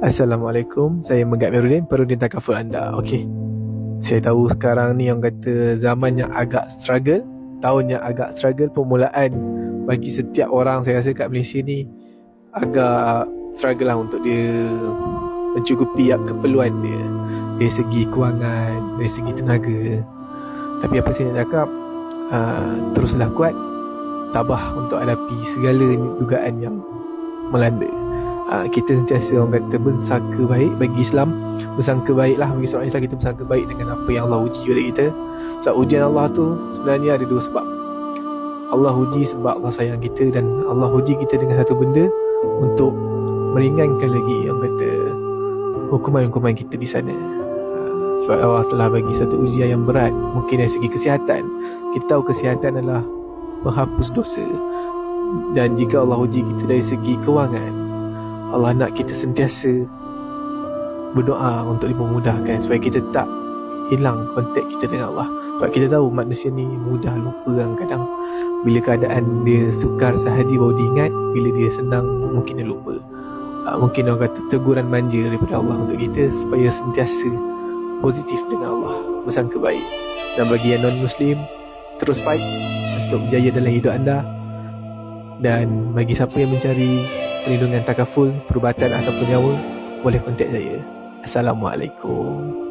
Assalamualaikum, saya Megat Merudin, Perudin Takaful anda. Okey. Saya tahu sekarang ni yang kata zaman yang agak struggle, tahun yang agak struggle permulaan bagi setiap orang saya rasa kat Malaysia ni agak struggle lah untuk dia mencukupi keperluan dia dari segi kewangan, dari segi tenaga. Tapi apa saya nak cakap, uh, teruslah kuat, tabah untuk hadapi segala dugaan yang melanda uh, kita sentiasa orang kata bersangka baik bagi Islam. Bersangka baik lah bagi seorang Islam kita bersangka baik dengan apa yang Allah uji oleh kita. Sebab ujian Allah tu sebenarnya ada dua sebab. Allah uji sebab Allah sayang kita dan Allah uji kita dengan satu benda untuk meringankan lagi yang kata hukuman-hukuman kita di sana. Uh, sebab Allah telah bagi satu ujian yang berat mungkin dari segi kesihatan. Kita tahu kesihatan adalah menghapus dosa. Dan jika Allah uji kita dari segi kewangan Allah nak kita sentiasa berdoa untuk dipermudahkan supaya kita tak hilang kontak kita dengan Allah. Sebab kita tahu manusia ni mudah lupa kan kadang bila keadaan dia sukar sahaja baru diingat, bila dia senang mungkin dia lupa. Uh, mungkin orang kata teguran manja daripada Allah untuk kita supaya sentiasa positif dengan Allah, bersangka baik. Dan bagi yang non-Muslim, terus fight untuk berjaya dalam hidup anda. Dan bagi siapa yang mencari perlindungan takaful, perubatan ataupun nyawa, boleh kontak saya. Assalamualaikum.